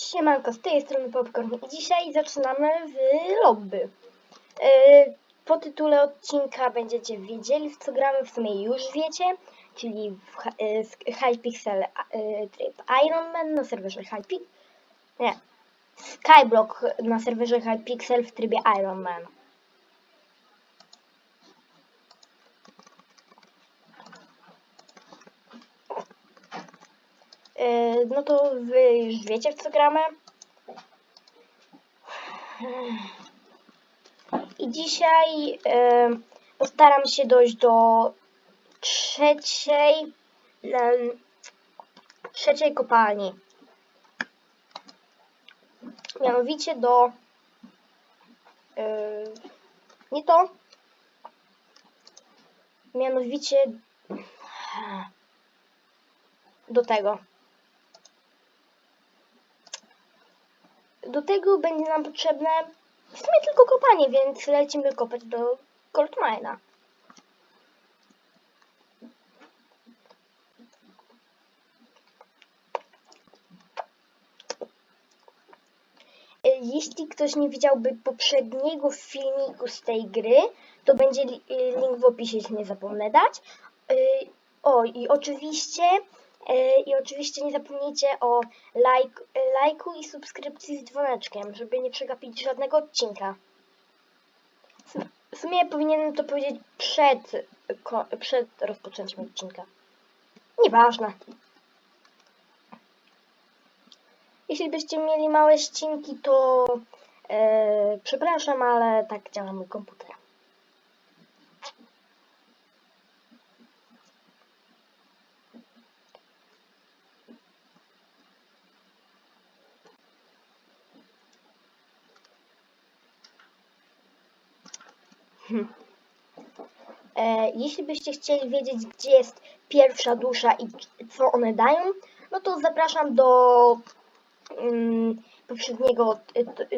Siemanko, z tej strony Popcorn i dzisiaj zaczynamy w lobby. Yy, po tytule odcinka będziecie wiedzieli w co gramy, w sumie już wiecie, czyli w z- Hypixel yy, tryb Iron Man na serwerze Hypixel, nie, Skyblock na serwerze Hypixel w trybie Iron Man. No to wy już wiecie w co gramy. I dzisiaj yy, postaram się dojść do trzeciej em, trzeciej kopalni. Mianowicie do yy, nie to. Mianowicie do tego. Do tego będzie nam potrzebne w sumie tylko kopanie, więc lecimy kopać do Goldmina. E, Jeśli ktoś nie widziałby poprzedniego filmiku z tej gry, to będzie li- link w opisie, jeśli nie zapomnę dać. E, O, i oczywiście, i oczywiście nie zapomnijcie o lajk, e, lajku i subskrypcji z dzwoneczkiem, żeby nie przegapić żadnego odcinka. W- sumie powinienem to powiedzieć przed, przed rozpoczęciem odcinka. Nieważne. Jeśli byście mieli małe ścinki, to e, przepraszam, ale tak działa mój komputer. Jeśli byście chcieli wiedzieć, gdzie jest pierwsza dusza i co one dają, no to zapraszam do mm, poprzedniego,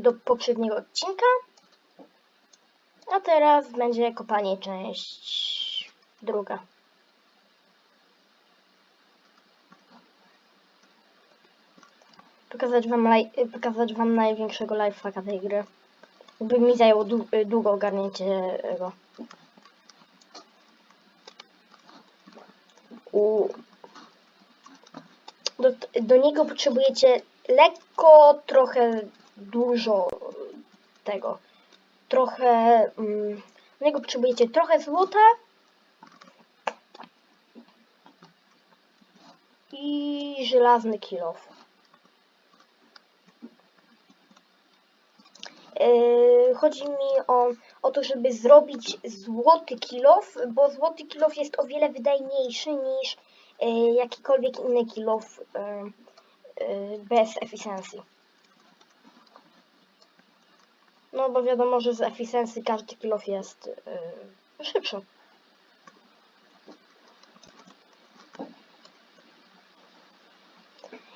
do poprzedniego odcinka. A teraz będzie kopanie część druga. Pokazać wam, pokazać wam największego lifehacka tej gry. By mi zajęło dłu- długo ogarnięcie go. U... Do, do niego potrzebujecie lekko, trochę dużo tego. Trochę. Mm, do niego potrzebujecie trochę złota. I żelazny kilof. Chodzi mi o, o to, żeby zrobić złoty kilof, bo złoty kilof jest o wiele wydajniejszy niż yy, jakikolwiek inny kilof yy, yy, bez efficiency. No bo wiadomo, że z efficiency każdy kilof jest yy, szybszy.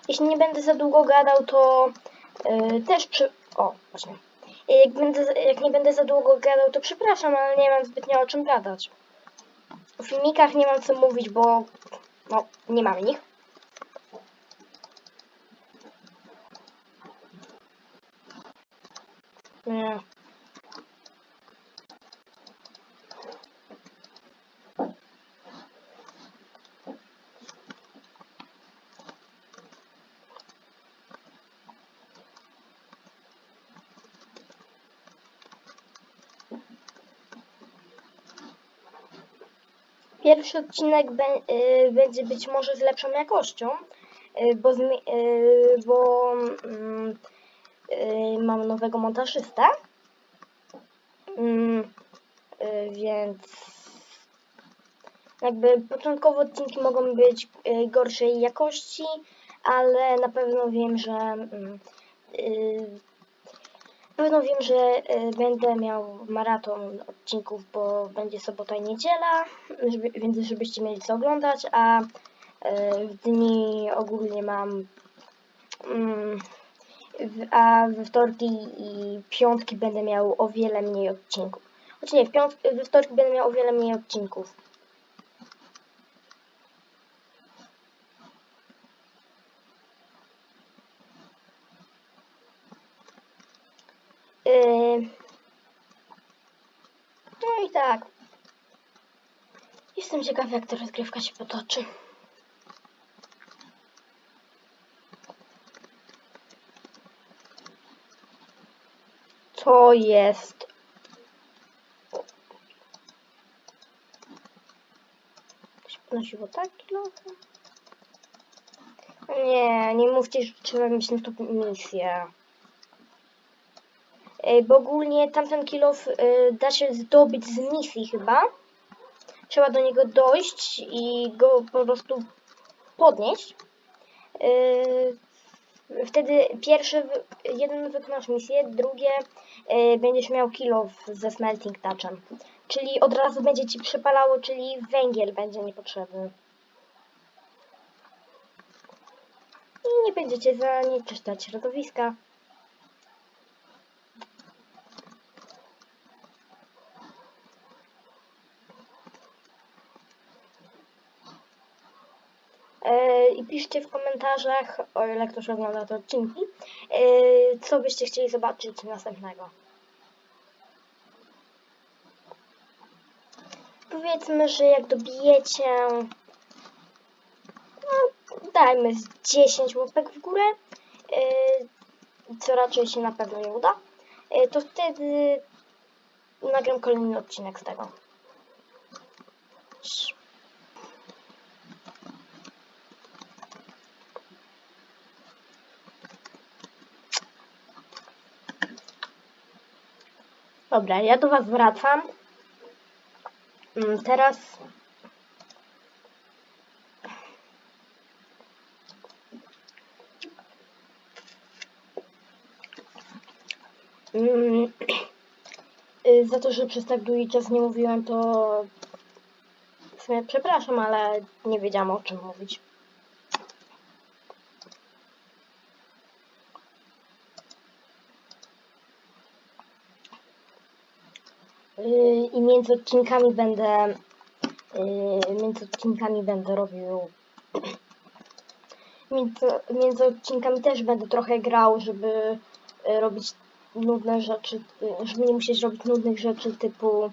Jeśli nie będę za długo gadał, to yy, też przy... O, właśnie. Jak, będę, jak nie będę za długo gadał, to przepraszam, ale nie mam zbytnio o czym gadać. O filmikach nie mam co mówić, bo no, nie mamy nich. Nie. Pierwszy odcinek y, będzie być może z lepszą jakością, y, bo, y, bo mm, mam nowego montażystę. Mm, więc jakby początkowo odcinki mogą być gorszej jakości, ale na pewno wiem, że mm, pewno wiem, że y, będę miał maraton odcinków, bo będzie sobota i niedziela, żeby, więc żebyście mieli co oglądać, a y, w dni ogólnie mam mm, a we wtorki i piątki będę miał o wiele mniej odcinków. Znaczy nie, w piąt, we wtorki będę miał o wiele mniej odcinków. Tak. Jestem ciekawa, jak ta rozgrywka się potoczy. Co jest? To się podnosiło tak kilofy? Nie, nie mówcie, że trzeba mieć na to misję. Ej, Bo ogólnie tamten kilof y, da się zdobyć z misji chyba. Trzeba do niego dojść i go po prostu podnieść. Y, wtedy pierwszy, jeden wykonasz misję, drugie będziesz miał kilof ze smelting touchem. Czyli od razu będzie ci przypalało, czyli węgiel będzie niepotrzebny. I nie będziecie zanieczyszczać środowiska. E, I piszcie w komentarzach, o ile ktoś ogląda te odcinki, e, co byście chcieli zobaczyć następnego. Powiedzmy, że jak dobijecie, no, dajmy z 10 łapek w górę, e, co raczej się na pewno nie uda, e, to wtedy nagram kolejny odcinek z tego. Dobra, ja do Was wracam. Mm, Teraz. Mm, y, Za to, że przez tak długi czas nie mówiłem, to w sumie przepraszam, ale nie wiedziałam o czym mówić. I między odcinkami będę yy, między odcinkami będę robił między, między odcinkami też będę trochę grał, żeby yy, robić nudne rzeczy, yy, żeby nie musieć robić nudnych rzeczy typu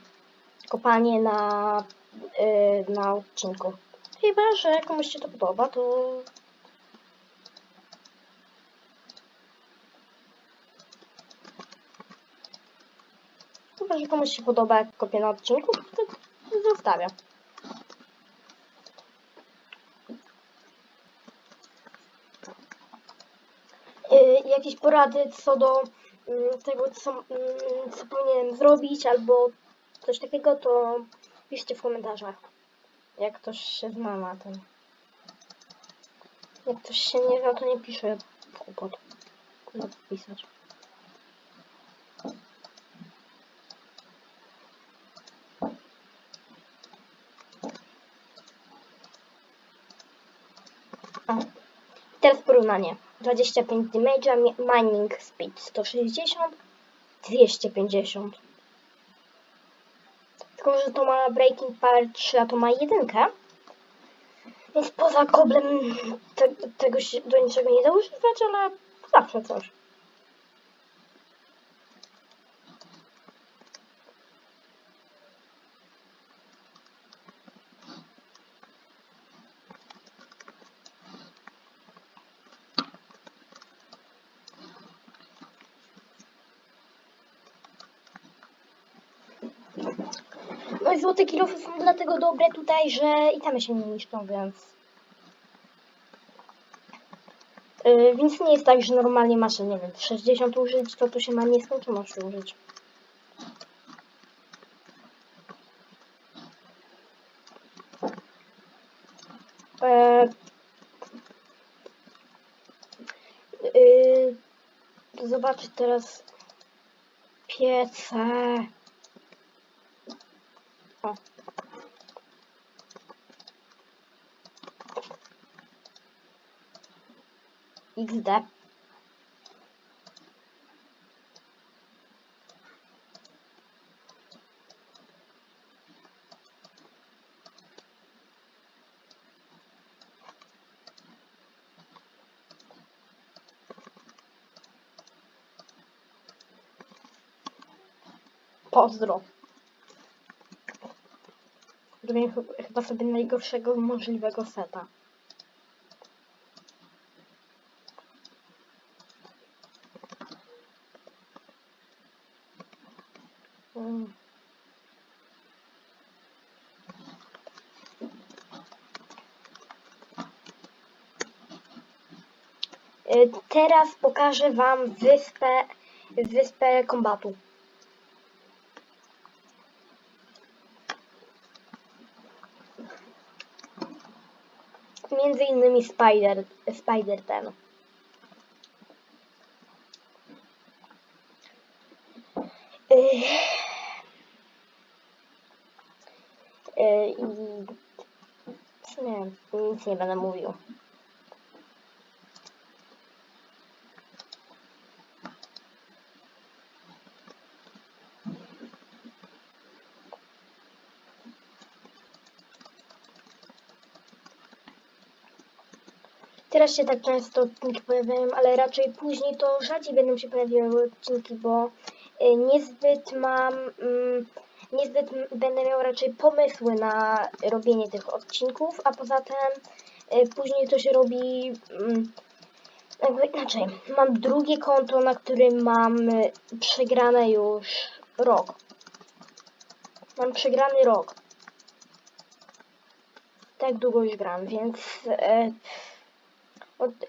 kopanie na, na odcinku. Chyba, że komuś się to podoba, to Chyba, że komuś się podoba, jak kopię na odcinku, to zostawię. Yy, jakieś porady co do mm, tego, co, mm, co powinienem zrobić, albo coś takiego, to piszcie w komentarzach. Jak ktoś się zna na tym. Jak ktoś się nie zna, to nie pisze głupot. Kurwa, pisać. O. Porównanie. 25 damage'a, mi- mining speed 160, 250. Tylko, że to ma breaking power 3, a to ma jedynkę. Więc poza koblem te, tego się do niczego nie da używać, ale zawsze coś. I złote kilofy są dlatego dobre tutaj, że i tam się nie niszczą, więc... Yy, więc nie jest tak, że normalnie masz, nie wiem, 60 użyć, to tu się ma nieskończoność użyć. Eee, yy, zobaczyć teraz piece. XD. Pozdro. Zrobię ch- chyba sobie najgorszego możliwego seta. Mm. Y, Teraz pokażę Wam wyspę, wyspę kombatu. Między innymi Spider, Spider ten. Y, y, I w sumie nic nie będę mówił. Teraz się tak często odcinki pojawiają, ale raczej później to rzadziej będą się pojawiały odcinki, bo y, niezbyt mam, mm, niezbyt będę miał raczej pomysły na robienie tych odcinków, a poza tym y, później to się robi mm, jakby inaczej. Mam drugie konto, na którym mam y, przegrane już rok. Mam przegrany rok. Tak długo już gram, więc e,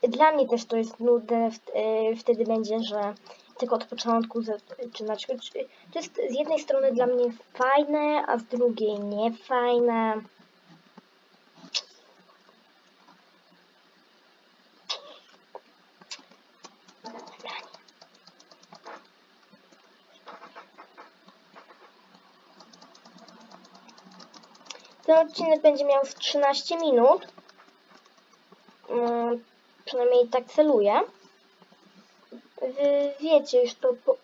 dla mnie też to jest nudne, e, wtedy będzie, że tylko od początku zaczynać. E, To jest z jednej strony dla mnie fajne, a z drugiej nie fajne. Ten odcinek będzie miał z 13 minut. Przynajmniej tak celuję. Wy wiecie już to po,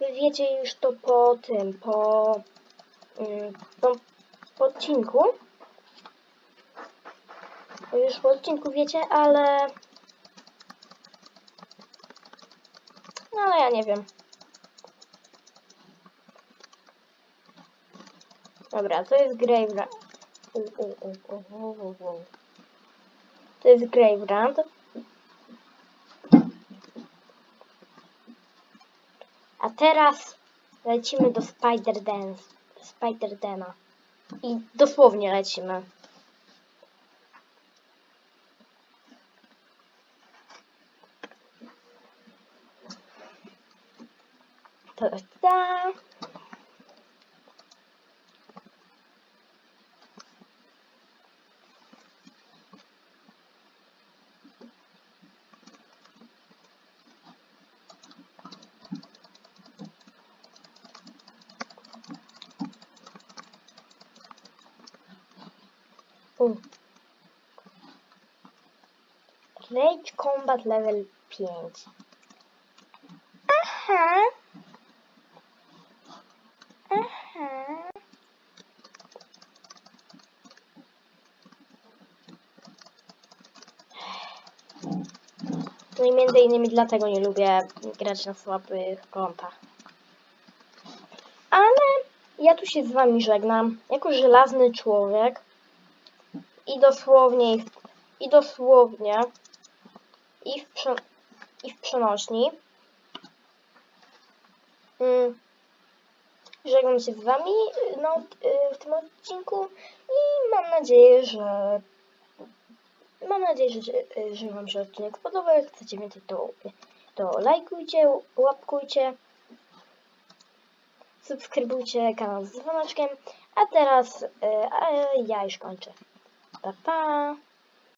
wiecie już to po tym, po, mm, po, po odcinku. Już po odcinku wiecie, ale... No ale ja nie wiem. Dobra, to jest u, u. To jest Graveland. A teraz lecimy do Spider Dance. Spider. I dosłownie lecimy. Ta, ta. U. Rage Combat level 5. Aha. Aha. No i między innymi dlatego nie lubię grać na słabych kontach. Ale ja tu się z wami żegnam, jako żelazny człowiek. I dosłownie, i, dosłownie, i w przenośni. Mm. Żegnam się z wami no, y, w tym odcinku i mam nadzieję, że mam nadzieję, że, że wam się odcinek podobał. Jak chcecie więcej, to, to lajkujcie, łapkujcie, subskrybujcie kanał z dzwoneczkiem. A teraz y, a ja już kończę. Pa, pa!